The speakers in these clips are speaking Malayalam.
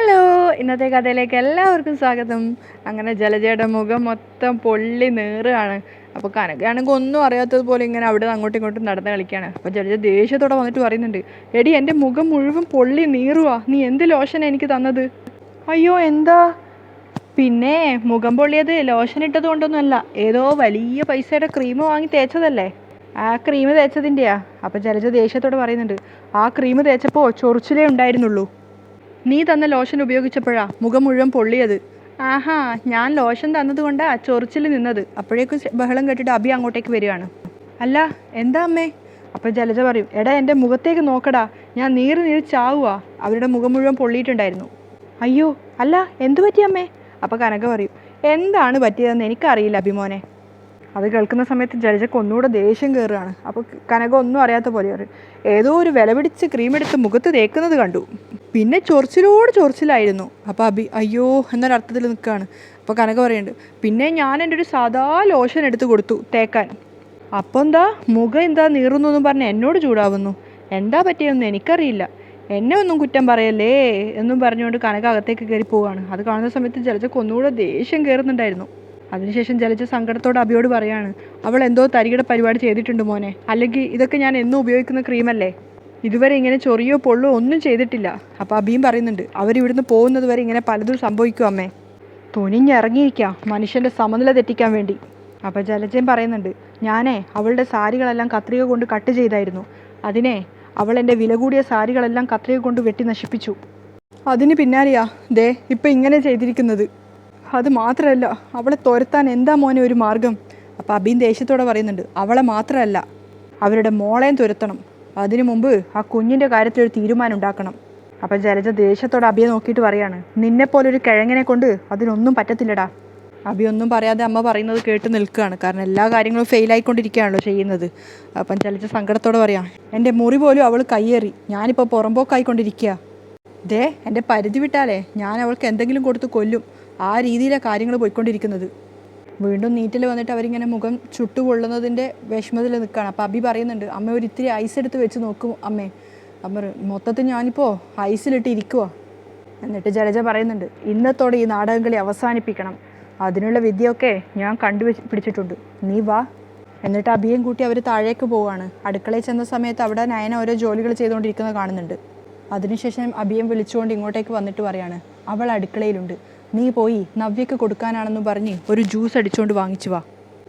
ഹലോ ഇന്നത്തെ കഥയിലേക്ക് എല്ലാവർക്കും സ്വാഗതം. അങ്ങനെ ജലജയുടെ മുഖം മൊത്തം പൊള്ളി നേറുകയാണ്. അപ്പോൾ കനകയാണെങ്കിൽ ഒന്നും അറിയാത്തതുപോലെ ഇങ്ങനെ അവിടെ അങ്ങോട്ടും ഇങ്ങോട്ടും നടന്ന് കളിക്കുകയാണ്. അപ്പോൾ ജലജ ദേഷ്യത്തോടെ വന്നിട്ട് പറയുന്നുണ്ട് എടി എന്റെ മുഖം മുഴുവൻ പൊള്ളി നീറുവാ. നീ എന്ത് ലോഷൻ എനിക്ക് തന്നത്? അയ്യോ എന്താ? പിന്നെ മുഖം പൊള്ളിയത് ലോഷൻ ഇട്ടത് കൊണ്ടൊന്നുമല്ല. ഏതോ വലിയ പൈസയുടെ ക്രീം വാങ്ങി തേച്ചതല്ലേ? ആ ക്രീം തേച്ചതിന്റെയാ അപ്പോൾ ജലജ ദേഷ്യത്തോടെ പറയുന്നുണ്ട് ആ ക്രീം തേച്ചപ്പോൾ ചൊറിച്ചിലേ ഉണ്ടായിരുന്നുള്ളൂ. നീ തന്ന ലോഷൻ ഉപയോഗിച്ചപ്പോഴാ മുഖം മുഴുവൻ പൊള്ളിയത്. ആഹാ ഞാൻ ലോഷൻ തന്നതുകൊണ്ടാ ചൊറിച്ചിൽ നിന്നത്. അപ്പോഴേക്കും ബഹളം കേട്ടിട്ട് അബി അങ്ങോട്ടേക്ക് വരികയാണ്. അല്ല എന്താ അമ്മേ? അപ്പോൾ ജലജ പറയും എടാ എന്റെ മുഖത്തേക്ക് നോക്കടാ ഞാൻ നീറ് നീര് ചാവുക അവരുടെ മുഖം മുഴുവൻ പൊള്ളിയിട്ടുണ്ടായിരുന്നു. അയ്യോ അല്ല എന്തു പറ്റി അമ്മേ? അപ്പോൾ കനക പറയും എന്താണ് പറ്റിയതെന്ന് എനിക്കറിയില്ല അഭിമോനെ അത് കേൾക്കുന്ന സമയത്ത് ജലജക്ക് ഒന്നുകൂടെ ദേഷ്യം കയറുകയാണ്. അപ്പോൾ കനക ഒന്നും അറിയാത്ത പോലെ പറയും ഏതോ ഒരു വില പിടിച്ച് ക്രീം എടുത്ത് മുഖത്ത് തേക്കുന്നത് കണ്ടു. പിന്നെ ചൊറിച്ചിലോട് ചൊറിച്ചിലായിരുന്നു. അപ്പോൾ അബി അയ്യോ എന്നൊരർത്ഥത്തിൽ നിൽക്കുകയാണ്. അപ്പോൾ കനക പറയുന്നുണ്ട് പിന്നെ ഞാൻ എന്റെ ഒരു സാധാ ലോഷൻ എടുത്ത് കൊടുത്തു തേക്കാൻ. അപ്പോൾ എന്താ? മുഖം എന്താ നീറുന്നു എന്നും പറഞ്ഞ് എന്നോട് ചൂടാവുന്നു. എന്താ പറ്റിയതെന്ന് എനിക്കറിയില്ല. എന്നെ ഒന്നും കുറ്റം പറയല്ലേ? എന്നും പറഞ്ഞുകൊണ്ട് കനക അകത്തേക്ക് കയറി പോവുകയാണ്. അത് കാണുന്ന സമയത്ത് ജലജക്ക് ഒന്നുകൂടെ ദേഷ്യം കയറുന്നുണ്ടായിരുന്നു. അതിനുശേഷം ജലജ സങ്കടത്തോട് അഭിയോട് പറയാണ് അവൾ എന്തോ തരികിട പരിപാടി ചെയ്തിട്ടുണ്ട് മോനെ. അല്ലെങ്കിൽ ഇതൊക്കെ ഞാൻ എന്നും ഉപയോഗിക്കുന്ന ക്രീമല്ലേ? ഇതുവരെ ഇങ്ങനെ ചൊറിയോ പൊള്ളോ ഒന്നും ചെയ്തിട്ടില്ല. അപ്പോൾ അബിയും പറയുന്നുണ്ട് അവരിവിടുന്ന് പോകുന്നത് വരെ ഇങ്ങനെ പലതും സംഭവിക്കും അമ്മേ. തുനിഞ്ഞിറങ്ങിയിരിക്കാം മനുഷ്യന്റെ സമനില തെറ്റിക്കാൻ വേണ്ടി. അപ്പോൾ ജലജയും പറയുന്നുണ്ട് ഞാനേ അവളുടെ സാരികളെല്ലാം കത്രിക കൊണ്ട് കട്ട് ചെയ്തായിരുന്നു. അതിനെ അവൾ എന്റെ വില കൂടിയ സാരികളെല്ലാം കത്രിക കൊണ്ട് വെട്ടി നശിപ്പിച്ചു. അതിന് പിന്നാലെയാ ദേ ഇപ്പം ഇങ്ങനെ ചെയ്തിരിക്കുന്നത്. അത് മാത്രമല്ല അവളെ തുരത്താൻ എന്താ മോനെ ഒരു മാർഗം? അപ്പോൾ അബീൻ ദേഷ്യത്തോടെ പറയുന്നുണ്ട് അവളെ മാത്രമല്ല അവരുടെ മോളെയും തുരത്തണം. അതിനു മുമ്പ് ആ കുഞ്ഞിന്റെ കാര്യത്തിൽ ഒരു തീരുമാനം ഉണ്ടാക്കണം. അപ്പം ജലജ ദേഷ്യത്തോടെ അബിയെ നോക്കിയിട്ട് പറയാണ് നിന്നെപ്പോലൊരു കിഴങ്ങിനെ കൊണ്ട് അതിനൊന്നും പറ്റത്തില്ലടാ. അബി ഒന്നും പറയാതെ അമ്മ പറയുന്നത് കേട്ട് നിൽക്കുകയാണ്. കാരണം എല്ലാ കാര്യങ്ങളും ഫെയിലായിക്കൊണ്ടിരിക്കുകയാണല്ലോ ചെയ്യുന്നത്. അപ്പം ജലജ സങ്കടത്തോടെ പറയാം എന്റെ മുറി പോലും അവൾ കയ്യേറി. ഞാനിപ്പോൾ പുറമ്പോക്കായിക്കൊണ്ടിരിക്കുക ദേ എന്റെ പരിധി വിട്ടാലേ ഞാൻ അവൾക്ക് എന്തെങ്കിലും കൊടുത്ത് കൊല്ലും. ആ രീതിയിലാണ് കാര്യങ്ങൾ പോയിക്കൊണ്ടിരിക്കുന്നത്. വീണ്ടും നീറ്റിൽ വന്നിട്ട് അവരിങ്ങനെ മുഖം ചുട്ടുകൊള്ളുന്നതിന്റെ വിഷമത്തിൽ നിൽക്കുകയാണ് അപ്പോൾ അബി പറയുന്നുണ്ട് അമ്മ ഒരു ഇത്തിരി ഐസ് എടുത്ത് വെച്ച് നോക്കും അമ്മേ. അമ്മ മൊത്തത്തിൽ ഞാനിപ്പോൾ ഐസിലിട്ട് ഇരിക്കുക എന്നിട്ട് ജലജ പറയുന്നുണ്ട് ഇന്നത്തോടെ ഈ നാടകം കളി അവസാനിപ്പിക്കണം. അതിനുള്ള വിദ്യയൊക്കെ ഞാൻ കണ്ടു പിടിച്ചിട്ടുണ്ട് നീ വാ. എന്നിട്ട് അബിയും കൂട്ടി അവർ താഴേക്ക് പോവുകയാണ് അടുക്കളയിൽ ചെന്ന സമയത്ത് അവിടെ നയന ഓരോ ജോലികൾ ചെയ്തുകൊണ്ടിരിക്കുന്നത് കാണുന്നുണ്ട്. അതിനുശേഷം അബിയം വിളിച്ചുകൊണ്ട് ഇങ്ങോട്ടേക്ക് വന്നിട്ട് പറയാണ് അവൾ അടുക്കളയിലുണ്ട്. നീ പോയി നവ്യക്ക് കൊടുക്കാനാണെന്ന് പറഞ്ഞ് ഒരു ജ്യൂസ് അടിച്ചുകൊണ്ട് വാങ്ങിച്ചു വാ.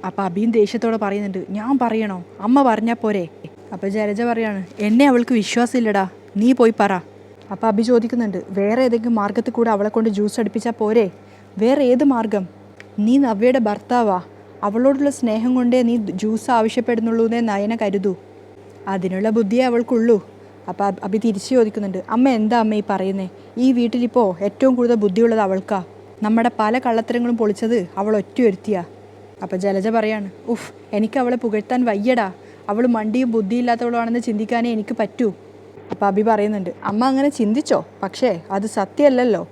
അപ്പം അബീൻ ദേഷ്യത്തോടെ പറയുന്നുണ്ട് ഞാൻ പറയണോ? അമ്മ പറഞ്ഞാൽ പോരെ. അപ്പം ജലജ പറയാണ് എന്നെ അവൾക്ക് വിശ്വാസമില്ലടാ നീ പോയി പറ. അപ്പം അബി ചോദിക്കുന്നുണ്ട് വേറെ ഏതെങ്കിലും മാർഗത്തിൽ കൂടെ അവളെ കൊണ്ട് ജ്യൂസ് അടിപ്പിച്ചാൽ പോരെ? വേറെ ഏത് മാർഗം? നീ നവ്യയുടെ ഭർത്താവാ. അവളോടുള്ള സ്നേഹം കൊണ്ടേ നീ ജ്യൂസ് ആവശ്യപ്പെടുന്നുള്ളൂ എന്നേ നയന കരുതൂ. അതിനുള്ള ബുദ്ധിയേ അവൾക്കുള്ളൂ. അപ്പോൾ അഭി തിരിച്ചു ചോദിക്കുന്നുണ്ട് അമ്മ എന്താ അമ്മ ഈ പറയുന്നേ? ഈ വീട്ടിലിപ്പോൾ ഏറ്റവും കൂടുതൽ ബുദ്ധിയുള്ളത് അവൾക്കാ. നമ്മുടെ പല കള്ളത്തരങ്ങളും പൊളിച്ചത് അവൾ ഒറ്റയൊരുത്തിയാ അപ്പോൾ ജലജ പറയാണ് ഉഫ് എനിക്ക് അവളെ പുകഴ്ത്താൻ വയ്യടാ. അവൾ മണ്ടിയും ബുദ്ധിയില്ലാത്തവളാണെന്ന് ചിന്തിക്കാനേ എനിക്ക് പറ്റൂ. അപ്പോൾ അഭി പറയുന്നുണ്ട് അമ്മ അങ്ങനെ ചിന്തിച്ചോ? പക്ഷേ അത് സത്യമല്ലല്ലോ.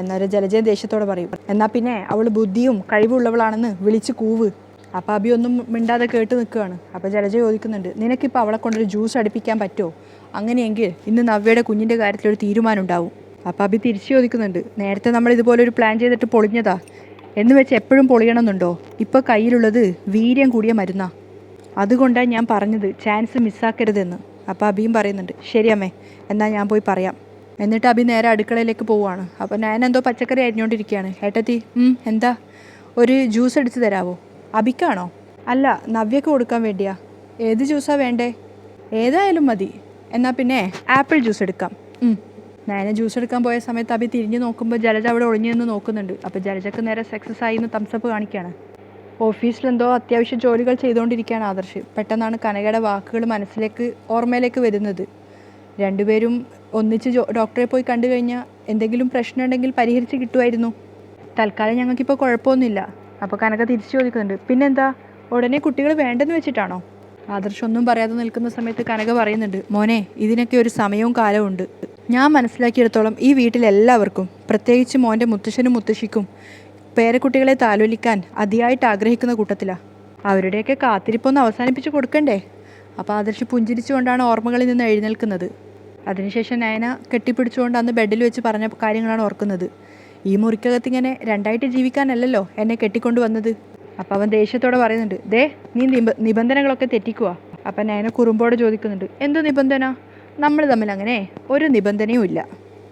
എന്നൊരു ജലജയ ദേഷ്യത്തോടെ പറയും എന്നാൽ പിന്നെ അവൾ ബുദ്ധിയും കഴിവുള്ളവളാണെന്ന് വിളിച്ച് കൂവ്. അപ്പോൾ അഭി ഒന്നും മിണ്ടാതെ കേട്ട് നിൽക്കുകയാണ്. അപ്പോൾ ജലജ ചോദിക്കുന്നുണ്ട് നിനക്കിപ്പോൾ അവളെ കൊണ്ടൊരു ജ്യൂസ് അടുപ്പിക്കാൻ പറ്റുമോ അങ്ങനെയെങ്കിൽ ഇന്ന് നവ്യയുടെ കുഞ്ഞിന്റെ കാര്യത്തിലൊരു തീരുമാനം ഉണ്ടാവും അപ്പോൾ അഭി തിരിച്ചു ചോദിക്കുന്നുണ്ട് നേരത്തെ നമ്മൾ ഇതുപോലെ ഒരു പ്ലാൻ ചെയ്തിട്ട് പൊളിഞ്ഞതാ? എന്ന് വെച്ച് എപ്പോഴും പൊളിയണമെന്നുണ്ടോ? ഇപ്പോൾ കയ്യിലുള്ളത് വീര്യം കൂടിയ മരുന്നാ. അതുകൊണ്ടാണ് ഞാൻ പറഞ്ഞത് ചാൻസ് മിസ്സാക്കരുതെന്ന് അപ്പോൾ അബിയും പറയുന്നുണ്ട് ശരി അമ്മേ എന്നാൽ ഞാൻ പോയി പറയാം. എന്നിട്ട് അബി നേരെ അടുക്കളയിലേക്ക് പോവുകയാണ്. അപ്പോൾ ഞാൻ എന്തോ പച്ചക്കറി അരിഞ്ഞുകൊണ്ടിരിക്കുകയാണ് ഏട്ടത്തി എന്താ? ഒരു ജ്യൂസ് എടുത്ത് തരാവോ? അബിക്കാണോ അല്ല നവ്യക്ക് കൊടുക്കാൻ വേണ്ടിയാ. ഏത് ജ്യൂസാണ് വേണ്ടേ? ഏതായാലും മതി. എന്നാൽ പിന്നെ ആപ്പിൾ ജ്യൂസ് എടുക്കാം. നയന ജ്യൂസ് എടുക്കാൻ പോയ സമയത്ത് അഭി തിരിഞ്ഞ് നോക്കുമ്പോൾ ജലജ അവിടെ ഒളിഞ്ഞു നിന്ന് നോക്കുന്നുണ്ട്. അപ്പോൾ ജലജക്ക് നേരെ സക്സസ് ആയി എന്ന് തംസപ്പ് കാണിക്കുകയാണ് ഓഫീസിലെന്തോ അത്യാവശ്യ ജോലികൾ ചെയ്തുകൊണ്ടിരിക്കുകയാണ് ആദർശ്. പെട്ടെന്നാണ് കനകയുടെ വാക്കുകൾ മനസ്സിലേക്ക് ഓർമ്മയിലേക്ക് വരുന്നത്. രണ്ടുപേരും ഒന്നിച്ച് ഡോക്ടറെ പോയി കണ്ടു കഴിഞ്ഞാൽ എന്തെങ്കിലും പ്രശ്നമുണ്ടെങ്കിൽ പരിഹരിച്ച് കിട്ടുമായിരുന്നു. തൽക്കാലം ഞങ്ങൾക്കിപ്പോൾ കുഴപ്പമൊന്നുമില്ല. അപ്പോൾ കനക തിരിച്ചു ചോദിക്കുന്നുണ്ട് പിന്നെന്താ? ഉടനെ കുട്ടികൾ വേണ്ടെന്ന് വെച്ചിട്ടാണോ? ആദർശ് ഒന്നും പറയാതെ നിൽക്കുന്ന സമയത്ത് കനക പറയുന്നുണ്ട് മോനെ ഇതിനൊക്കെ ഒരു സമയവും കാലവും ഉണ്ട്. ഞാൻ മനസ്സിലാക്കിയെടുത്തോളം ഈ വീട്ടിലെല്ലാവർക്കും പ്രത്യേകിച്ച് മോന്റെ മുത്തശ്ശനും മുത്തശ്ശിക്കും പേരക്കുട്ടികളെ താലോലിക്കാൻ അതിയായിട്ട് ആഗ്രഹിക്കുന്ന കൂട്ടത്തിലാണ് അവരുടെയൊക്കെ കാത്തിരിപ്പൊന്ന് അവസാനിപ്പിച്ച് കൊടുക്കണ്ടേ? അപ്പോൾ ആദർശ് പുഞ്ചിരിച്ചുകൊണ്ടാണ് ഓർമ്മകളിൽ നിന്ന് എഴുന്നേൽക്കുന്നത്. അതിനുശേഷം നയന കെട്ടിപ്പിടിച്ചുകൊണ്ട് അന്ന് ബെഡിൽ വെച്ച് പറഞ്ഞ കാര്യങ്ങളാണ് ഓർക്കുന്നത്. ഈ മുറിക്കകത്ത് ഇങ്ങനെ രണ്ടായിട്ട് ജീവിക്കാനല്ലല്ലോ എന്നെ കെട്ടിക്കൊണ്ടു വന്നത് അപ്പം അവൻ ദേഷ്യത്തോടെ പറയുന്നുണ്ട് ദേ നീ നിബ നിബന്ധനകളൊക്കെ തെറ്റിക്കുക അപ്പം നയന കുറുമ്പോടെ ചോദിക്കുന്നുണ്ട് എന്ത് നിബന്ധന? നമ്മൾ തമ്മിൽ അങ്ങനെ ഒരു നിബന്ധനയും ഇല്ല.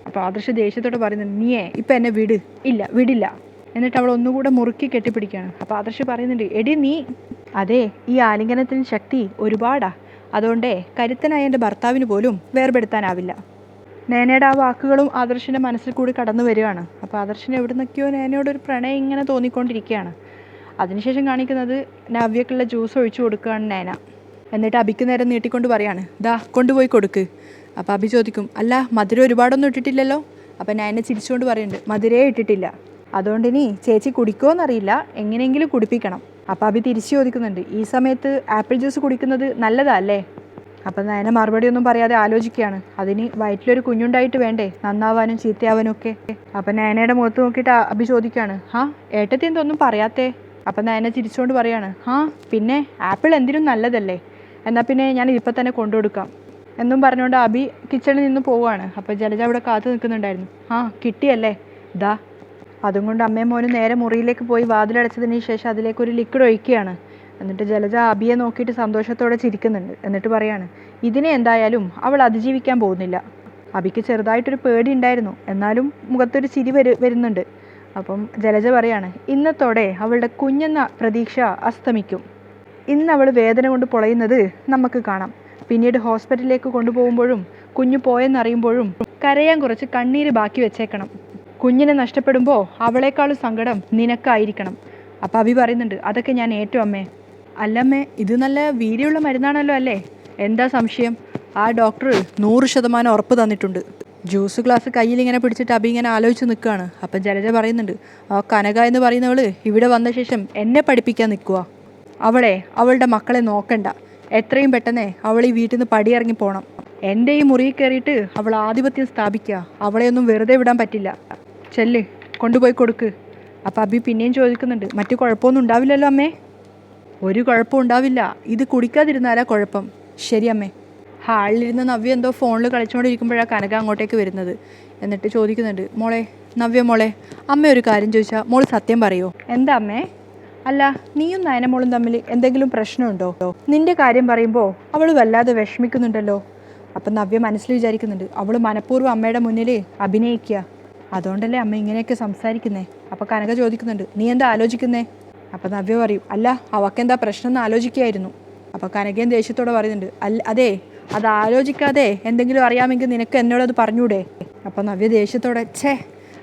അപ്പോൾ ആദർശ ദേഷ്യത്തോടെ പറയുന്നുണ്ട് നീയേ ഇപ്പം എന്നെ വിട്. ഇല്ല വിടില്ല. എന്നിട്ട് അവൾ ഒന്നുകൂടെ മുറുക്കി കെട്ടിപ്പിടിക്കുകയാണ്. അപ്പോൾ ആദർശ് പറയുന്നുണ്ട് എടി നീ അതെ ഈ ആലിംഗനത്തിന് ശക്തി ഒരുപാടാ. അതുകൊണ്ടേ കരുത്തനായ എന്റെ ഭർത്താവിന് പോലും വേർപെടുത്താനാവില്ല. നേനയുടെ ആ വാക്കുകളും ആദർശിന്റെ മനസ്സിൽ കൂടി കടന്നു വരികയാണ്. അപ്പോൾ ആദർശിന് എവിടെ നിന്നൊക്കെയോ നേനയോടൊരു പ്രണയം ഇങ്ങനെ തോന്നിക്കൊണ്ടിരിക്കുകയാണ്. അതിനുശേഷം കാണിക്കുന്നത് നവ്യക്കുള്ള ജ്യൂസ് ഒഴിച്ചു കൊടുക്കുകയാണ് നേന എന്നിട്ട് അബിക്ക് നേരം നീട്ടിക്കൊണ്ട് പറയാണ് ദാ കൊണ്ടുപോയി കൊടുക്ക്. അപ്പോൾ അബി ചോദിക്കും അല്ല മധുരം ഒരുപാടൊന്നും ഇട്ടിട്ടില്ലല്ലോ? അപ്പം നയന ചിരിച്ചുകൊണ്ട് പറയുന്നുണ്ട് മധുരേ ഇട്ടിട്ടില്ല. അതുകൊണ്ട് ഇനി ചേച്ചി കുടിക്കുമോയെന്നറിയില്ല എങ്ങനെയെങ്കിലും കുടിപ്പിക്കണം. അപ്പോൾ അബി തിരിച്ചു ചോദിക്കുന്നുണ്ട് ഈ സമയത്ത് ആപ്പിൾ ജ്യൂസ് കുടിക്കുന്നത് നല്ലതല്ലേ അപ്പം നയന മറുപടി ഒന്നും പറയാതെ ആലോചിക്കുകയാണ് അതിന് വയറ്റിലൊരു കുഞ്ഞുണ്ടായിട്ട് വേണ്ടേ നന്നാവാനും ചീത്തയാവാനും ഒക്കെ? അപ്പം നയനയുടെ മുഖത്ത് നോക്കിയിട്ട് അഭി ചോദിക്കുകയാണ് ആ ഏട്ടത്തി എന്തൊന്നും പറയാത്തേ? അപ്പം നയന ചിരിച്ചുകൊണ്ട് പറയാണ് ആ പിന്നെ ആപ്പിൾ എന്തിനും നല്ലതല്ലേ? എന്നാൽ പിന്നെ ഞാൻ ഇപ്പം തന്നെ കൊണ്ടുകൊടുക്കാം. എന്നും പറഞ്ഞുകൊണ്ട് അബി കിച്ചണിൽ നിന്ന് പോവുകയാണ് അപ്പോൾ ജലജ അവിടെ കാത്തു നിൽക്കുന്നുണ്ടായിരുന്നു. ആ കിട്ടിയല്ലേ? ദാ. അതും കൊണ്ട് അമ്മയും മോനും നേരെ മുറിയിലേക്ക് പോയി വാതിലടച്ചതിന് ശേഷം അതിലേക്ക് ഒരു ലിക്വിഡ് ഒഴിക്കുകയാണ്. എന്നിട്ട് ജലജ അബിയെ നോക്കിയിട്ട് സന്തോഷത്തോടെ ചിരിക്കുന്നുണ്ട്. എന്നിട്ട് പറയാണ് ഇതിനെ എന്തായാലും അവൾ അതിജീവിക്കാൻ പോകുന്നില്ല. അബിക്ക് ചെറുതായിട്ടൊരു പേടി ഉണ്ടായിരുന്നു. എന്നാലും മുഖത്തൊരു ചിരി വരു വരുന്നുണ്ട്. അപ്പം ജലജ പറയാണ് ഇന്നത്തോടെ അവളുടെ കുഞ്ഞെന്ന പ്രതീക്ഷ അസ്തമിക്കും. ഇന്ന് അവൾ വേദന കൊണ്ട് പൊളയുന്നത് നമുക്ക് കാണാം. പിന്നീട് ഹോസ്പിറ്റലിലേക്ക് കൊണ്ടുപോകുമ്പോഴും കുഞ്ഞു പോയെന്നറിയുമ്പോഴും കരയാൻ കുറച്ച് കണ്ണീര് ബാക്കി വെച്ചേക്കണം. കുഞ്ഞിനെ നഷ്ടപ്പെടുമ്പോൾ അവളെക്കാളും സങ്കടം നിനക്കായിരിക്കണം. അപ്പം അഭി പറയുന്നുണ്ട് അതൊക്കെ ഞാൻ ഏറ്റവും അമ്മേ. അല്ലമ്മേ ഇത് നല്ല വീര്യമുള്ള മരുന്നാണല്ലോ അല്ലേ? എന്താ സംശയം? ആ ഡോക്ടർ നൂറ് ശതമാനം ഉറപ്പ് തന്നിട്ടുണ്ട്. ജ്യൂസ് ഗ്ലാസ് കയ്യിൽ ഇങ്ങനെ പിടിച്ചിട്ട് അബി ഇങ്ങനെ ആലോചിച്ച് നിൽക്കുകയാണ് അപ്പം ജലജ പറയുന്നുണ്ട് ആ കനക എന്ന് പറയുന്നവൾ ഇവിടെ വന്ന ശേഷം എന്നെ പഠിപ്പിക്കാൻ നിൽക്കുക അവളെ അവളുടെ മക്കളെ നോക്കണ്ട. എത്രയും പെട്ടെന്ന് അവൾ ഈ വീട്ടിൽ നിന്ന് പടിയിറങ്ങി പോകണം എന്റെ ഈ മുറിയിൽ കയറിയിട്ട് അവൾ ആധിപത്യം സ്ഥാപിക്കുക. അവളെയൊന്നും വെറുതെ വിടാൻ പറ്റില്ല. ചെല്ല് കൊണ്ടുപോയി കൊടുക്ക്. അപ്പം അബി പിന്നെയും ചോദിക്കുന്നുണ്ട് മറ്റു കുഴപ്പമൊന്നും ഉണ്ടാവില്ലല്ലോ അമ്മേ? ഒരു കുഴപ്പം ഉണ്ടാവില്ല. ഇത് കുടിക്കാതിരുന്നാലാ കുഴപ്പം. ശരി അമ്മേ. ഹാളിലിരുന്ന് നവ്യ എന്തോ ഫോണിൽ കളിച്ചുകൊണ്ടിരിക്കുമ്പോഴാണ് കനക അങ്ങോട്ടേക്ക് വരുന്നത്. എന്നിട്ട് ചോദിക്കുന്നുണ്ട് മോളെ നവ്യ മോളെ അമ്മ ഒരു കാര്യം ചോദിച്ചാൽ മോൾ സത്യം പറയോ? എന്താ അമ്മേ? അല്ല നീയും നയനമോളും തമ്മിൽ എന്തെങ്കിലും പ്രശ്നമുണ്ടോ? നിന്റെ കാര്യം പറയുമ്പോൾ അവൾ വല്ലാതെ വിഷമിക്കുന്നുണ്ടല്ലോ. അപ്പം നവ്യ മനസ്സിൽ വിചാരിക്കുന്നുണ്ട് അവൾ മനഃപൂർവം അമ്മയുടെ മുന്നിൽ അഭിനയിക്കുക അതുകൊണ്ടല്ലേ അമ്മ ഇങ്ങനെയൊക്കെ സംസാരിക്കുന്നേ? അപ്പോൾ കനക ചോദിക്കുന്നുണ്ട് നീ എന്താ ആലോചിക്കുന്നേ? അപ്പം നവ്യ പറയും അല്ല അവക്കെന്താ പ്രശ്നം എന്ന് ആലോചിക്കുകയായിരുന്നു അപ്പോൾ കനകയും ദേഷ്യത്തോടെ പറയുന്നുണ്ട് അല്ല അതെ അത് ആലോചിക്കാതെ എന്തെങ്കിലും അറിയാമെങ്കിൽ നിനക്ക് എന്നോട് അത് പറഞ്ഞൂടെ? അപ്പോൾ നവ്യ ദേഷ്യത്തോടെ ഛേ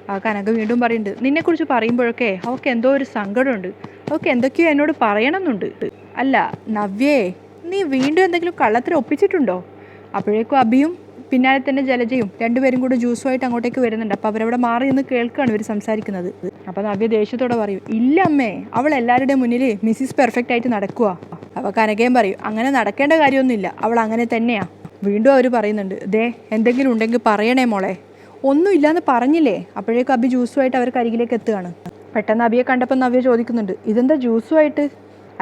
ആ കനക വീണ്ടും പറയുന്നുണ്ട്. നിന്നെക്കുറിച്ച് പറയുമ്പോഴൊക്കെ അവൾക്ക് എന്തോ ഒരു സങ്കടമുണ്ട്. അവൾക്ക് എന്തൊക്കെയോ എന്നോട് പറയണമെന്നുണ്ട്. അല്ല നവ്യേ നീ വീണ്ടും എന്തെങ്കിലും കള്ളത്തിൽ ഒപ്പിച്ചിട്ടുണ്ടോ? അപ്പോഴേക്കും അബിയും പിന്നാലെ തന്നെ ജലജയും രണ്ടുപേരും കൂടെ ജ്യൂസുമായിട്ട് അങ്ങോട്ടേക്ക് വരുന്നുണ്ട്. അപ്പോൾ അവരവിടെ മാറി നിന്ന് കേൾക്കുകയാണ് ഇവർ സംസാരിക്കുന്നത്. അപ്പോൾ നവ്യ ദേഷ്യത്തോടെ പറയും ഇല്ല അമ്മേ അവൾ എല്ലാവരുടെയും മുന്നിൽ മിസ്സിസ് പെർഫെക്റ്റ് ആയിട്ട് നടക്കുക അപ്പോൾ കനകയും പറയും അങ്ങനെ നടക്കേണ്ട കാര്യമൊന്നുമില്ല അവൾ അങ്ങനെ തന്നെയാണ് വീണ്ടും അവർ പറയുന്നുണ്ട് ദേ എന്തെങ്കിലും ഉണ്ടെങ്കിൽ പറയണേ മോളെ. ഒന്നും ഒന്നുമില്ലാന്ന് പറഞ്ഞില്ലേ? അപ്പോഴേക്കും അബി ജ്യൂസുമായിട്ട് അവർക്ക് അരികിലേക്ക് എത്തുകയാണ്. പെട്ടെന്ന് അബിയെ കണ്ടപ്പോൾ നവ്യ ചോദിക്കുന്നുണ്ട് ഇതെന്താ ജ്യൂസുമായിട്ട്?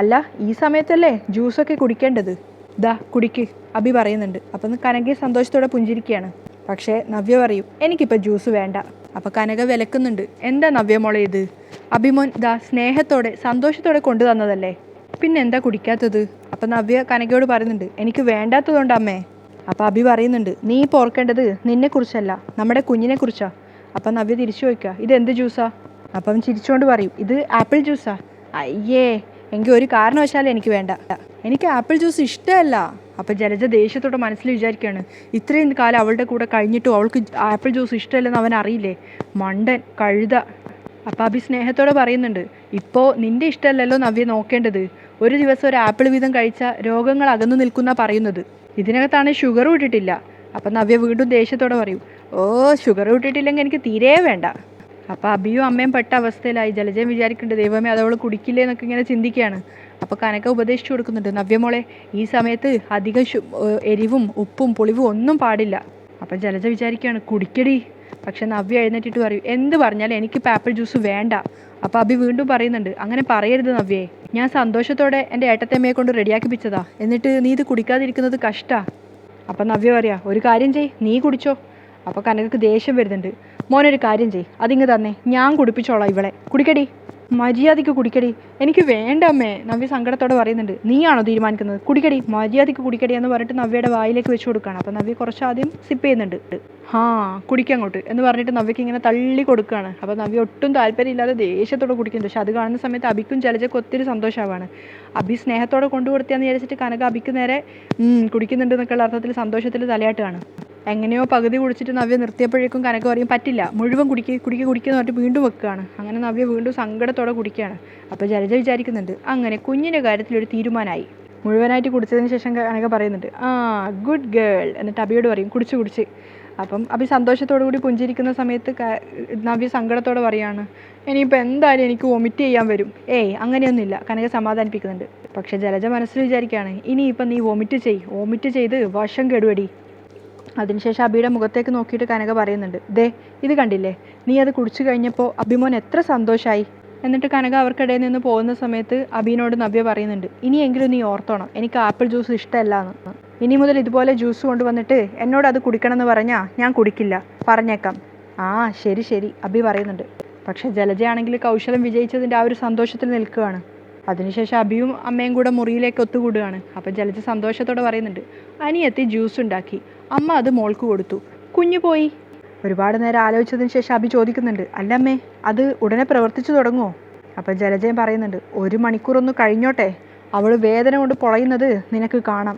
അല്ല ഈ സമയത്തല്ലേ ജ്യൂസൊക്കെ കുടിക്കേണ്ടത്. ദാ കുടിക്ക്. അബി പറയുന്നുണ്ട്. അപ്പം കനകയെ സന്തോഷത്തോടെ പുഞ്ചിരിക്കുകയാണ്. പക്ഷേ നവ്യ പറയും എനിക്കിപ്പോൾ ജ്യൂസ് വേണ്ട. അപ്പം കനക വിലക്കുന്നുണ്ട് എന്താ നവ്യ മോളെ ഇത്? അഭിമോൻ ദാ സ്നേഹത്തോടെ സന്തോഷത്തോടെ കൊണ്ടു തന്നതല്ലേ? പിന്നെ എന്താ കുടിക്കാത്തത്? അപ്പം നവ്യ കനകയോട് പറയുന്നുണ്ട് എനിക്ക് വേണ്ടാത്തതുകൊണ്ട് അമ്മേ. അപ്പം അഭി പറയുന്നുണ്ട് നീ ഇപ്പോൾ ഓർക്കേണ്ടത് നിന്നെക്കുറിച്ചല്ല നമ്മുടെ കുഞ്ഞിനെക്കുറിച്ചാ അപ്പം നവ്യ തിരിച്ചു ചോദിക്കുക ഇത് എന്ത് ജ്യൂസാ? അപ്പം ചിരിച്ചുകൊണ്ട് പറയും ഇത് ആപ്പിൾ ജ്യൂസാ. അയ്യേ എങ്കിൽ ഒരു കാരണവശാലും എനിക്ക് വേണ്ട. എനിക്ക് ആപ്പിൾ ജ്യൂസ് ഇഷ്ടമല്ല. അപ്പം ജലജ ദേഷ്യത്തോടെ മനസ്സിൽ വിചാരിക്കുകയാണ് ഇത്രയും കാലം അവളുടെ കൂടെ കഴിഞ്ഞിട്ടും അവൾക്ക് ആപ്പിൾ ജ്യൂസ് ഇഷ്ടമല്ലെന്ന് അവൻ അറിയില്ലേ? മണ്ടൻ കഴുത. അപ്പം അഭി സ്നേഹത്തോടെ പറയുന്നുണ്ട് ഇപ്പോൾ നിന്റെ ഇഷ്ടമല്ലല്ലോ നവ്യ നോക്കേണ്ടത്. ഒരു ദിവസം ഒരു ആപ്പിൾ വീതം കഴിച്ച രോഗങ്ങൾ അകന്നു നിൽക്കുന്ന പറയുന്നത്. ഇതിനകത്താണ് ഷുഗർ വിട്ടിട്ടില്ല അപ്പം നവ്യ വീണ്ടും ദേഷ്യത്തോടെ പറയും ഓ ഷുഗർ വിട്ടിട്ടില്ലെങ്കിൽ എനിക്ക് തീരെ വേണ്ട. അപ്പോൾ അബിയും അമ്മയും പെട്ട അവസ്ഥയിലായി. ജലജം വിചാരിക്കുന്നുണ്ട് ദൈവമേ അതവൾ കുടിക്കില്ലേ എന്നൊക്കെ ഇങ്ങനെ ചിന്തിക്കുകയാണ്. അപ്പോൾ കനക ഉപദേശിച്ചു കൊടുക്കുന്നുണ്ട് നവ്യമോളെ ഈ സമയത്ത് അധികം എരിവും ഉപ്പും പുളിവും ഒന്നും പാടില്ല. അപ്പം ജലജ വിചാരിക്കുകയാണ് കുടിക്കടി. പക്ഷെ നവ്യ എഴുന്നേറ്റിട്ട് പറയും എന്ത് പറഞ്ഞാലും എനിക്ക് ആപ്പിൾ ജ്യൂസ് വേണ്ട. അപ്പോൾ അബി വീണ്ടും പറയുന്നുണ്ട് അങ്ങനെ പറയരുത് നവ്യേ. ഞാൻ സന്തോഷത്തോടെ എന്റെ ഏട്ടത്തമ്മയെ കൊണ്ട് റെഡിയാക്കിപ്പിച്ചതാ. എന്നിട്ട് നീ ഇത് കുടിക്കാതിരിക്കുന്നത് കഷ്ടാ. അപ്പം നവ്യ പറയാ ഒരു കാര്യം ചെയ് നീ കുടിച്ചോ. അപ്പോൾ കനകക്ക് ദേഷ്യം വരുന്നുണ്ട് മോനൊരു കാര്യം ചെയ് അതിങ്ങ് തന്നെ. ഞാൻ കുടിപ്പിച്ചോളാം ഇവളെ. കുടിക്കടി. മര്യാദയ്ക്ക് കുടിക്കടി. എനിക്ക് വേണ്ട അമ്മേ. നവ്യ സങ്കടത്തോടെ പറയുന്നുണ്ട്. നീയാണോ തീരുമാനിക്കുന്നത്? കുടിക്കടി. മര്യാദയ്ക്ക് കുടിക്കടി എന്ന് പറഞ്ഞിട്ട് നവ്യയുടെ വായിലേക്ക് വെച്ച് കൊടുക്കുകയാണ്. അപ്പോൾ നവ്യ കുറച്ച് ആദ്യം സിപ്പ് ചെയ്യുന്നുണ്ട്. ഹാ കുടിക്കങ്ങോട്ട് എന്ന് പറഞ്ഞിട്ട് നവ്യക്ക് ഇങ്ങനെ തള്ളി കൊടുക്കുകയാണ്. അപ്പോൾ നവ്യ ഒട്ടും താല്പര്യമില്ലാതെ ദേഷ്യത്തോടെ കുടിക്കുന്നുണ്ട് പക്ഷെ അത് കാണുന്ന സമയത്ത് അബിക്കും ജലജയ്ക്ക് ഒത്തിരി സന്തോഷമാണ്. അബി സ്നേഹത്തോടെ കൊണ്ടുകൊടുത്തിയാന്ന് വിചാരിച്ചിട്ട് കനക അബിക്ക് നേരെ കുടിക്കുന്നുണ്ട് എന്നൊക്കെയുള്ള അർത്ഥത്തിൽ സന്തോഷത്തിൽ തലയാട്ടുകയാണ്. എങ്ങനെയോ പകുതി കുടിച്ചിട്ട് നവ്യ നിർത്തിയപ്പോഴേക്കും കനക പറയും പറ്റില്ല മുഴുവൻ കുടിക്ക് കുടിക്ക് കുടിക്കുന്ന പറഞ്ഞിട്ട് വീണ്ടും വെക്കുകയാണ്. അങ്ങനെ നവ്യ വീണ്ടും സങ്കടത്തോടെ കുടിക്കുകയാണ്. അപ്പോൾ ജലജ വിചാരിക്കുന്നുണ്ട് അങ്ങനെ കുഞ്ഞിന്റെ കാര്യത്തിലൊരു തീരുമാനമായി. മുഴുവനായിട്ട് കുടിച്ചതിന് ശേഷം കനക പറയുന്നുണ്ട് ആ ഗുഡ് ഗേൾ എന്നിട്ട് അബിയോട് പറയും കുടിച്ച് കുടിച്ച്. അപ്പം അബി സന്തോഷത്തോടു കൂടി പുഞ്ചിരിക്കുന്ന സമയത്ത് നവ്യ സങ്കടത്തോടെ പറയാണ് ഇനിയിപ്പോൾ എന്തായാലും എനിക്ക് വൊമിറ്റ് ചെയ്യാൻ വരും. ഏയ് അങ്ങനെയൊന്നുമില്ല കനക സമാധാനിപ്പിക്കുന്നുണ്ട്. പക്ഷേ ജലജ മനസ്സിൽ വിചാരിക്കുകയാണ് ഇനിയിപ്പം നീ വൊമിറ്റ് ചെയ് വൊമിറ്റ് ചെയ്ത് വശം കെടുവടി. അതിനുശേഷം അബിയുടെ മുഖത്തേക്ക് നോക്കിയിട്ട് കനക പറയുന്നുണ്ട് ദേ ഇത് കണ്ടില്ലേ? നീ അത് കുടിച്ചു കഴിഞ്ഞപ്പോൾ അഭിമോൻ എത്ര സന്തോഷമായി എന്നിട്ട് കനക അവർക്കിടയിൽ നിന്ന് പോകുന്ന സമയത്ത് അബീനോട് നവ്യ പറയുന്നുണ്ട് ഇനിയെങ്കിലും നീ ഓർത്തോണം എനിക്ക് ആപ്പിൾ ജ്യൂസ് ഇഷ്ടമല്ല എന്ന് ഇനി മുതൽ ഇതുപോലെ ജ്യൂസ് കൊണ്ടുവന്നിട്ട് എന്നോട് അത് കുടിക്കണം എന്ന് പറഞ്ഞാൽ ഞാൻ കുടിക്കില്ല. പറഞ്ഞേക്കാം. ആ ശരി ശരി അബി പറയുന്നുണ്ട്. പക്ഷേ ജലജയാണെങ്കിൽ കൗശലം വിജയിച്ചതിന്റെ ആ ഒരു സന്തോഷത്തിൽ നിൽക്കുകയാണ്. അതിനുശേഷം അബിയും അമ്മയും കൂടെ മുറിയിലേക്ക് ഒത്തുകൂടുകയാണ്. അപ്പം ജലജ സന്തോഷത്തോടെ പറയുന്നുണ്ട് അനിയത്തി ജ്യൂസ് ഉണ്ടാക്കി. അമ്മ അത് മോൾക്ക് കൊടുത്തു. കുഞ്ഞു പോയി. ഒരുപാട് നേരം ആലോചിച്ചതിന് ശേഷം അഭി ചോദിക്കുന്നുണ്ട് അല്ലമ്മേ അത് ഉടനെ പ്രവർത്തിച്ചു തുടങ്ങുമോ അപ്പം ജലജയൻ പറയുന്നുണ്ട് ഒരു മണിക്കൂറൊന്ന് കഴിഞ്ഞോട്ടെ. അവൾ വേദന കൊണ്ട് പൊളയുന്നത് നിനക്ക് കാണാം.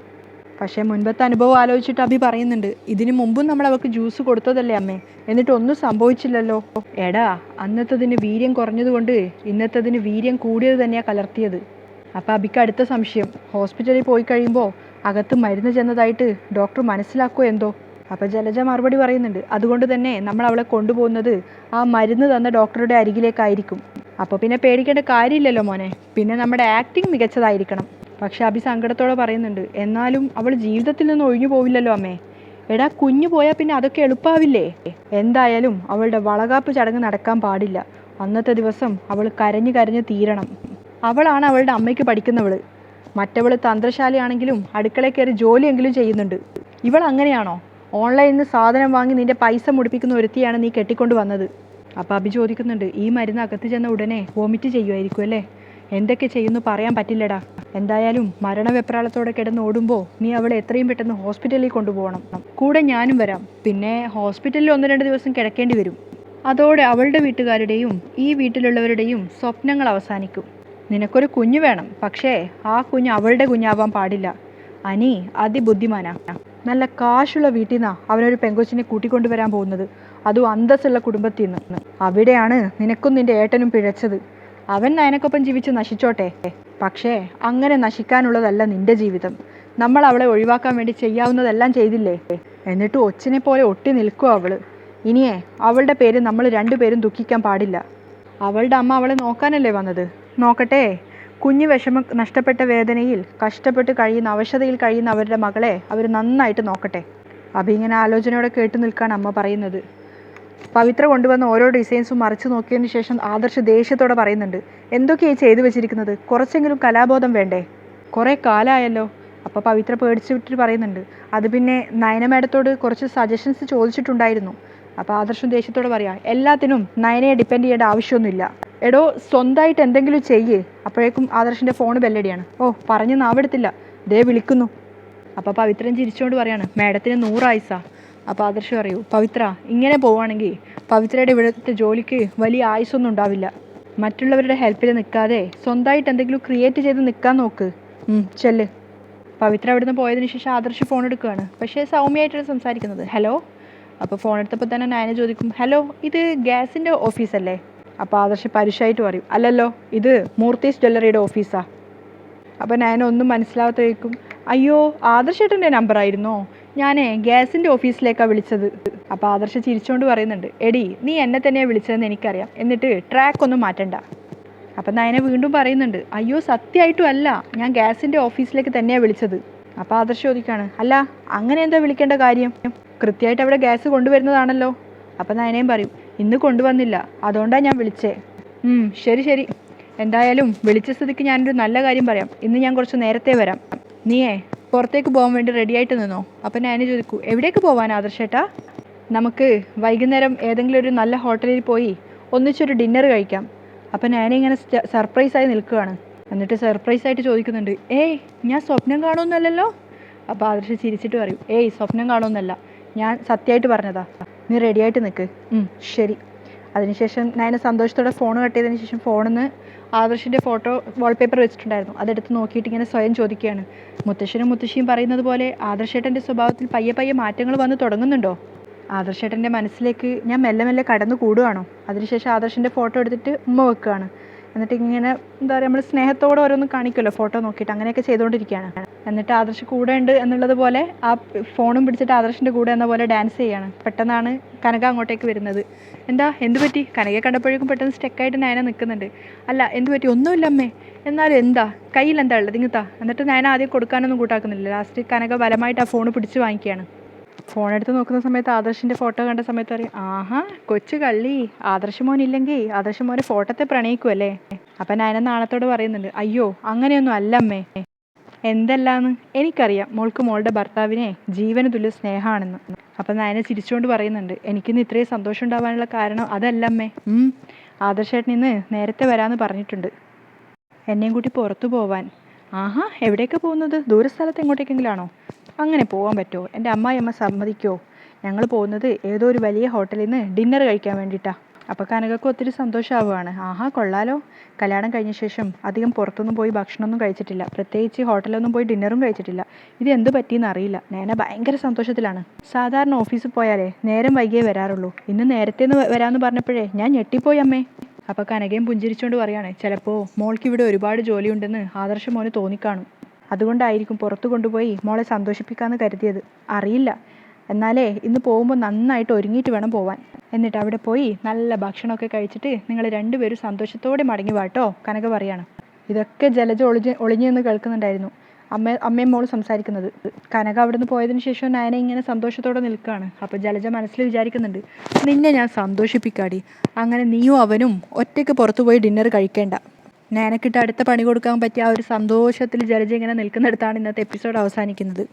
പക്ഷേ മുൻപത്തെ അനുഭവം ആലോചിച്ചിട്ട് അഭി പറയുന്നുണ്ട് ഇതിനു മുമ്പും നമ്മൾ അവൾക്ക് ജ്യൂസ് കൊടുത്തതല്ലേ അമ്മേ? എന്നിട്ട് ഒന്നും സംഭവിച്ചില്ലല്ലോ. എടാ അന്നത്തതിന് വീര്യം കുറഞ്ഞതുകൊണ്ട് ഇന്നത്തതിന് വീര്യം കൂടിയത് തന്നെയാണ് കലർത്തിയത്. അപ്പം അബിക്ക് അടുത്ത സംശയം ഹോസ്പിറ്റലിൽ പോയി കഴിയുമ്പോൾ അകത്ത് മരുന്ന് ചെന്നതായിട്ട് ഡോക്ടർ മനസ്സിലാക്കുമോ എന്തോ? അപ്പോൾ ജലജ മറുപടി പറയുന്നുണ്ട്. അതുകൊണ്ട് തന്നെ നമ്മൾ അവളെ കൊണ്ടുപോകുന്നത് ആ മരുന്ന് തന്ന ഡോക്ടറുടെ അരികിലേക്കായിരിക്കും. അപ്പോൾ പിന്നെ പേടിക്കേണ്ട കാര്യമില്ലല്ലോ മോനെ. പിന്നെ നമ്മുടെ ആക്ടിങ് മികച്ചതായിരിക്കണം. പക്ഷെ അഭി സങ്കടത്തോടെ പറയുന്നുണ്ട്. എന്നാലും അവൾ ജീവിതത്തിൽ നിന്ന് ഒഴിഞ്ഞു പോവില്ലല്ലോ അമ്മേ. എടാ കുഞ്ഞു പോയാൽ പിന്നെ അതൊക്കെ എളുപ്പാവില്ലേ? എന്തായാലും അവളുടെ വളകാപ്പ് ചടങ്ങ് നടക്കാൻ പാടില്ല. അന്നത്തെ ദിവസം അവൾ കരഞ്ഞു കരഞ്ഞ് തീരണം. അവളാണ് അവളുടെ അമ്മയ്ക്ക് പഠിക്കുന്നവൾ. മറ്റവൾ തന്ത്രശാലിയാണെങ്കിലും അടുക്കളയിൽ കയറി ജോലിയെങ്കിലും ചെയ്യുന്നുണ്ട്. ഇവൾ അങ്ങനെയാണോ? ഓൺലൈനിൽ നിന്ന് സാധനം വാങ്ങി നിന്റെ പൈസ മുടിപ്പിക്കുന്ന ഒരുത്തിയാണ് നീ കെട്ടിക്കൊണ്ട് വന്നത്. അപ്പോൾ അഭി ചോദിക്കുന്നുണ്ട് ഈ മരുന്ന് അകത്ത് ചെന്ന ഉടനെ വോമിറ്റ് ചെയ്യുമായിരിക്കും അല്ലേ? എന്തൊക്കെ ചെയ്യുന്നു പറയാൻ പറ്റില്ലടാ. എന്തായാലും മരണവെപ്രാളത്തോടെ കിടന്ന് ഓടുമ്പോൾ നീ അവളെ എത്രയും പെട്ടെന്ന് ഹോസ്പിറ്റലിൽ കൊണ്ടുപോകണം. കൂടെ ഞാനും വരാം. പിന്നെ ഹോസ്പിറ്റലിൽ ഒന്ന് രണ്ട് ദിവസം കിടക്കേണ്ടി വരും. അതോടെ അവളുടെ വീട്ടുകാരുടെയും ഈ വീട്ടിലുള്ളവരുടെയും സ്വപ്നങ്ങൾ അവസാനിക്കും. നിനക്കൊരു കുഞ്ഞു വേണം. പക്ഷേ ആ കുഞ്ഞ് അവളുടെ കുഞ്ഞാവാൻ പാടില്ല. അനി അതിബുദ്ധിമാനാ. നല്ല കാശുള്ള വീട്ടിൽ നിന്നാ അവനൊരു പെങ്കൊച്ചിനെ കൂട്ടിക്കൊണ്ടുവരാൻ പോകുന്നത്. അതും അന്തസ്സുള്ള കുടുംബത്തിൽ നിന്ന്. അവിടെയാണ് നിനക്കും നിന്റെ ഏട്ടനും പിഴച്ചത്. അവൻ നയനക്കൊപ്പം ജീവിച്ച് നശിച്ചോട്ടെ. പക്ഷേ അങ്ങനെ നശിക്കാനുള്ളതല്ല നിന്റെ ജീവിതം. നമ്മൾ അവളെ ഒഴിവാക്കാൻ വേണ്ടി ചെയ്യാവുന്നതെല്ലാം ചെയ്തില്ലേ? എന്നിട്ട് ഒച്ചിനെ പോലെ ഒട്ടി നിൽക്കുക അവൾ. ഇനിയേ അവളുടെ പേര് നമ്മൾ രണ്ടുപേരും ദുഃഖിക്കാൻ പാടില്ല. അവളുടെ അമ്മ അവളെ നോക്കാനല്ലേ വന്നത്? നോക്കട്ടെ. കുഞ്ഞു വിഷമം നഷ്ടപ്പെട്ട വേദനയിൽ കഷ്ടപ്പെട്ട് കഴിയുന്ന അവശതയിൽ കഴിയുന്ന അവരുടെ മകളെ അവർ നന്നായിട്ട് നോക്കട്ടെ. അപ്പം ഇങ്ങനെ ആലോചനയോടെ കേട്ടു നിൽക്കാൻ അമ്മ പറയുന്നത്. പവിത്ര കൊണ്ടുവന്ന ഓരോ ഡിസൈൻസും മറിച്ച് നോക്കിയതിന് ശേഷം ആദർശ ദേഷ്യത്തോടെ പറയുന്നുണ്ട്. എന്തൊക്കെയാണ് ചെയ്തു വെച്ചിരിക്കുന്നത്? കുറച്ചെങ്കിലും കലാബോധം വേണ്ടേ? കുറേ കാലമായല്ലോ അപ്പോൾ പവിത്ര പേടിച്ചിട്ട് പറയുന്നുണ്ട്. അത് പിന്നെ നയന മേഡത്തോട് കുറച്ച് സജഷൻസ് ചോദിച്ചിട്ടുണ്ടായിരുന്നു. അപ്പോൾ ആദർശം ദേഷ്യത്തോടെ പറയാം എല്ലാത്തിനും നയനയെ ഡിപ്പെൻഡ് ചെയ്യേണ്ട ആവശ്യമൊന്നുമില്ല. എടോ സ്വന്തമായിട്ട് എന്തെങ്കിലും ചെയ്യേ. അപ്പോഴേക്കും ആദർശിന്റെ ഫോൺ ബെല്ലടിയാണ് ഓ പറഞ്ഞ് നാവെടുത്തില്ല. ദേ വിളിക്കുന്നു. അപ്പോൾ പവിത്രൻ ചിരിച്ചുകൊണ്ട് പറയാണ് മാഡത്തിന് നൂറായിസ. അപ്പോൾ ആദർശ് പറയൂ പവിത്ര ഇങ്ങനെ പോവുകയാണെങ്കിൽ പവിത്രയുടെ ഇവിടുത്തെ ജോലിക്ക് വലിയ ആയുസൊന്നും ഉണ്ടാവില്ല. മറ്റുള്ളവരുടെ ഹെൽപ്പിൽ നിൽക്കാതെ സ്വന്തമായിട്ട് എന്തെങ്കിലും ക്രിയേറ്റ് ചെയ്ത് നിൽക്കാൻ നോക്ക്. ചെല്ല്. പവിത്ര അവിടുന്ന് പോയതിന് ശേഷം ആദർശ് ഫോൺ എടുക്കുകയാണ്. പക്ഷേ സൗമ്യമായിട്ടാണ് സംസാരിക്കുന്നത്. ഹലോ? അപ്പോൾ ഫോൺ എടുത്തപ്പോൾ തന്നെ നയന ചോദിക്കും ഹലോ ഇത് ഗ്യാസിന്റെ ഓഫീസല്ലേ അപ്പോൾ ആദർശ് പരുഷായിട്ട് പറയും അല്ലല്ലോ ഇത് മൂർത്തീസ് ജ്വല്ലറിയുടെ ഓഫീസാണ് അപ്പോൾ ഞാൻ ഒന്നും മനസ്സിലാവാത്തേക്കും അയ്യോ ആദർശേട്ടന്റെ നമ്പർ ആയിരുന്നോ ഞാനേ ഗ്യാസിന്റെ ഓഫീസിലേക്കാണ് വിളിച്ചത്. അപ്പോൾ ആദർശ ചിരിച്ചുകൊണ്ട് പറയുന്നുണ്ട് എടി നീ എന്നെ തന്നെയാണ് വിളിച്ചതെന്ന് എനിക്കറിയാം. എന്നിട്ട് ട്രാക്ക് ഒന്നും മാറ്റണ്ട. അപ്പം നയനെ വീണ്ടും പറയുന്നുണ്ട് അയ്യോ സത്യമായിട്ടും അല്ല. ഞാൻ ഗ്യാസിന്റെ ഓഫീസിലേക്ക് തന്നെയാണ് വിളിച്ചത്. അപ്പോൾ ആദർശ് ചോദിക്കുകയാണ് അല്ല അങ്ങനെ എന്താ വിളിക്കേണ്ട കാര്യം? കൃത്യമായിട്ട് അവിടെ ഗ്യാസ് കൊണ്ടുവരുന്നതാണല്ലോ. അപ്പം നയനയും പറയും ഇന്ന് കൊണ്ടുവന്നില്ല. അതുകൊണ്ടാണ് ഞാൻ വിളിച്ചേ. ശരി ശരി. എന്തായാലും വിളിച്ച സ്ഥിതിക്ക് ഞാനൊരു നല്ല കാര്യം പറയാം. ഇന്ന് ഞാൻ കുറച്ച് നേരത്തെ വരാം. നീയേ പുറത്തേക്ക് പോകാൻ വേണ്ടി റെഡി ആയിട്ട് നിന്നോ? അപ്പം ഞാൻ ചോദിക്കൂ എവിടേക്ക് പോകാൻ ആദർശേട്ടാ? നമുക്ക് വൈകുന്നേരം ഏതെങ്കിലും ഒരു നല്ല ഹോട്ടലിൽ പോയി ഒന്നിച്ചൊരു ഡിന്നർ കഴിക്കാം. അപ്പം ഞാനിങ്ങനെ സർപ്രൈസായി നിൽക്കുകയാണ്. എന്നിട്ട് സർപ്രൈസ് ആയിട്ട് ചോദിക്കുന്നുണ്ട് ഏയ് ഞാൻ സ്വപ്നം കാണുമെന്നല്ലല്ലോ? അപ്പോൾ ആദർശ് ചിരിച്ചിട്ട് പറയും ഏയ് സ്വപ്നം കാണുമെന്നല്ല. ഞാൻ സത്യമായിട്ട് പറഞ്ഞതാ. നീ റെഡിയായിട്ട് നിൽക്ക് ശരി. അതിനുശേഷം ഞാൻ സന്തോഷത്തോടെ ഫോൺ കട്ട് ചെയ്തതിന് ശേഷം ഫോണിൽ നിന്ന് ആദർശിന്റെ ഫോട്ടോ വാൾപേപ്പർ വെച്ചിട്ടുണ്ടായിരുന്നു. അതെടുത്ത് നോക്കിയിട്ട് ഇങ്ങനെ സ്വയം ചോദിക്കുകയാണ്. മുത്തശ്ശനും മുത്തശ്ശിയും പറയുന്നത് പോലെ ആദർശേട്ടന്റെ സ്വഭാവത്തിൽ പയ്യെ പയ്യെ മാറ്റങ്ങൾ വന്ന് തുടങ്ങുന്നുണ്ടോ? ആദർശേട്ടന്റെ മനസ്സിലേക്ക് ഞാൻ മെല്ലെ മെല്ലെ കടന്നു കൂടുകയാണോ അതിനുശേഷം ആദർശിന്റെ ഫോട്ടോ എടുത്തിട്ട് ഉമ്മ വെക്കുകയാണ്. എന്നിട്ട് ഇങ്ങനെ എന്താ പറയുക നമ്മൾ സ്നേഹത്തോടെ ഓരോന്ന് കാണിക്കുമല്ലോ ഫോട്ടോ നോക്കിയിട്ട്. അങ്ങനെയൊക്കെ ചെയ്തുകൊണ്ടിരിക്കുകയാണ്. എന്നിട്ട് ആദർശ് കൂടെ ഉണ്ട് എന്നുള്ളത് പോലെ ആ ഫോണും പിടിച്ചിട്ട് ആദർശിന്റെ കൂടെ എന്ന പോലെ ഡാൻസ് ചെയ്യാണ്. പെട്ടെന്നാണ് കനക അങ്ങോട്ടേക്ക് വരുന്നത്. എന്താ എന്ത് പറ്റി? കനകയെ കണ്ടപ്പോഴേക്കും പെട്ടെന്ന് സ്റ്റെക്കായിട്ട് നയന നിൽക്കുന്നുണ്ട്. അല്ല എന്ത് പറ്റി? ഒന്നുമില്ല അമ്മേ. എന്നാലും എന്താ? കയ്യിൽ എന്താ ഉള്ളത്? ഇങ്ങത്താ എന്നിട്ട് നയന ആദ്യം കൊടുക്കാനൊന്നും കൂട്ടാക്കുന്നില്ല. ലാസ്റ്റ് കനക ബലമായിട്ട് ആ ഫോൺ പിടിച്ച് വാങ്ങിക്കുകയാണ്. ഫോൺ എടുത്ത് നോക്കുന്ന സമയത്ത് ആദർശിന്റെ ഫോട്ടോ കണ്ട സമയത്ത് പറയും ആഹാ കൊച്ചു കള്ളി ആദർശ് മോൻ ഇല്ലെങ്കിൽ ആദർശ് മോനെ ഫോട്ടോത്തെ പ്രണയിക്കുമല്ലേ അപ്പം നയന നാണത്തോട് പറയുന്നുണ്ട് അയ്യോ അങ്ങനെയൊന്നും അല്ല അമ്മേ എന്തല്ലാന്ന് എനിക്കറിയാം. മോൾക്ക് മോളുടെ ഭർത്താവിനെ ജീവന് തുല്യ സ്നേഹമാണെന്ന്. അപ്പം നയന ചിരിച്ചുകൊണ്ട് പറയുന്നുണ്ട് എനിക്കിന്ന് ഇത്രയും സന്തോഷം ഉണ്ടാവാനുള്ള കാരണം അതല്ല അമ്മേ ആദർശേട്ടൻ ഇന്ന് നേരത്തെ വരാമെന്ന് പറഞ്ഞിട്ടുണ്ട്. എന്നെയും കൂട്ടി പുറത്തു പോവാൻ. ആഹാ എവിടേക്ക് പോകുന്നത്? ദൂരസ്ഥലത്ത് എങ്ങോട്ടേക്കെങ്കിലും ആണോ അങ്ങനെ പോകാൻ പറ്റുമോ? എന്റെ അമ്മായിയമ്മ സമ്മതിക്കുമോ ഞങ്ങൾ പോകുന്നത് ഏതോ ഒരു വലിയ ഹോട്ടലിൽ നിന്ന് ഡിന്നർ കഴിക്കാൻ വേണ്ടിയിട്ടാണ് അപ്പോൾ കനകക്ക് ഒത്തിരി സന്തോഷമാവുകയാണ്. ആഹാ കൊള്ളാലോ. കല്യാണം കഴിഞ്ഞ ശേഷം അധികം പുറത്തൊന്നും പോയി ഭക്ഷണമൊന്നും കഴിച്ചിട്ടില്ല. പ്രത്യേകിച്ച് ഹോട്ടലൊന്നും പോയി ഡിന്നറും കഴിച്ചിട്ടില്ല. ഇത് എന്ത് പറ്റിയെന്ന് അറിയില്ല. നേന ഭയങ്കര സന്തോഷത്തിലാണ്. സാധാരണ ഓഫീസിൽ പോയാലേ നേരം വൈകിയേ വരാറുള്ളൂ. ഇന്ന് നേരത്തെ വരാമെന്ന് പറഞ്ഞപ്പോഴേ ഞാൻ ഞെട്ടിപ്പോയി അമ്മേ. അപ്പോൾ കനകയും പുഞ്ചിരിച്ചുകൊണ്ട് പറയുകയാണ് ചിലപ്പോൾ മോൾക്ക് ഇവിടെ ഒരുപാട് ജോലിയുണ്ടെന്ന് ആദർശ മോന് തോന്നിക്കാണും. അതുകൊണ്ടായിരിക്കും പുറത്തു കൊണ്ടുപോയി മോളെ സന്തോഷിപ്പിക്കാമെന്ന് കരുതിയത്. അറിയില്ല. എന്നാലേ ഇന്ന് പോകുമ്പോൾ നന്നായിട്ട് ഒരുങ്ങിയിട്ട് വേണം പോവാൻ. എന്നിട്ട് അവിടെ പോയി നല്ല ഭക്ഷണമൊക്കെ കഴിച്ചിട്ട് നിങ്ങൾ രണ്ടുപേരും സന്തോഷത്തോടെ മടങ്ങി വാട്ടോ കനക പറയാണ്. ഇതൊക്കെ ജലജ ഒളിഞ്ഞ് ഒളിഞ്ഞു നിന്ന് കേൾക്കുന്നുണ്ടായിരുന്നു. അമ്മ അമ്മയും മോൾ സംസാരിക്കുന്നത്. കനക അവിടുന്ന് പോയതിന് ശേഷം നയന ഇങ്ങനെ സന്തോഷത്തോടെ നിൽക്കുകയാണ് അപ്പോൾ ജലജ മനസ്സിൽ വിചാരിക്കുന്നുണ്ട് നിന്നെ ഞാൻ സന്തോഷിപ്പിക്കാടി. അങ്ങനെ നീയും അവനും ഒറ്റയ്ക്ക് പുറത്തു പോയി ഡിന്നർ കഴിക്കേണ്ട. നയനക്കിട്ട് അടുത്ത പണി കൊടുക്കാൻ പറ്റിയ ആ ഒരു സന്തോഷത്തിൽ ജലജ ഇങ്ങനെ നിൽക്കുന്നിടത്താണ് ഇന്നത്തെ എപ്പിസോഡ് അവസാനിക്കുന്നത്.